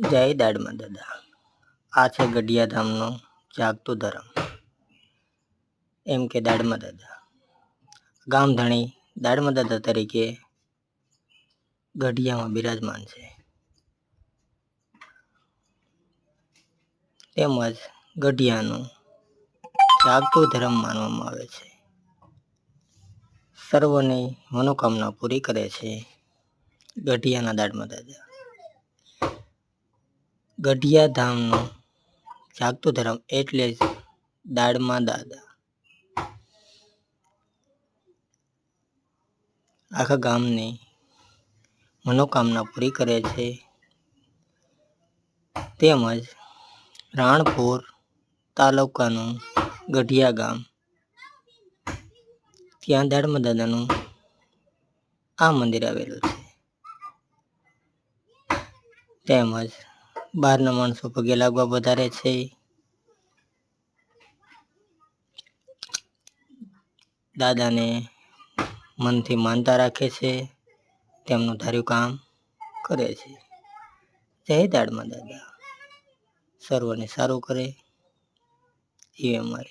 જય દાડમાં દાદા. આ છે ગઢિયાધામનો જાગતો ધર્મ. એમ કે દાડમાં દાદા. ગામ ધણી દાડમાં દાદા તરીકે ગઢિયામાં બિરાજમાન છે. તેમજ ગઢિયાનું જાગતો ધર્મ માનવામાં આવે છે. સર્વની મનોકામના પૂરી કરે છે ગઢિયાના દાડમાં દાદા. ગઢિયા ધામનો જાગતો ધર્મ એટલે દાડમાં દાદા. આખા ગામની મનોકામના પૂરી કરે છે. તેમજ રાણપુર તાલુકાનું ગઢિયા ગામ. ત્યાં દાડમાં દાદાનું આ મંદિર આવેલું છે. તેમજ બહારના માણસો પગે લાગવા વધારે છે. દાદાને મનથી માનતા રાખે છે. તેમનું ધાર્યું કામ કરે છે. જય દાડમાં દાદા. સર્વને સારું કરે. એ અમારી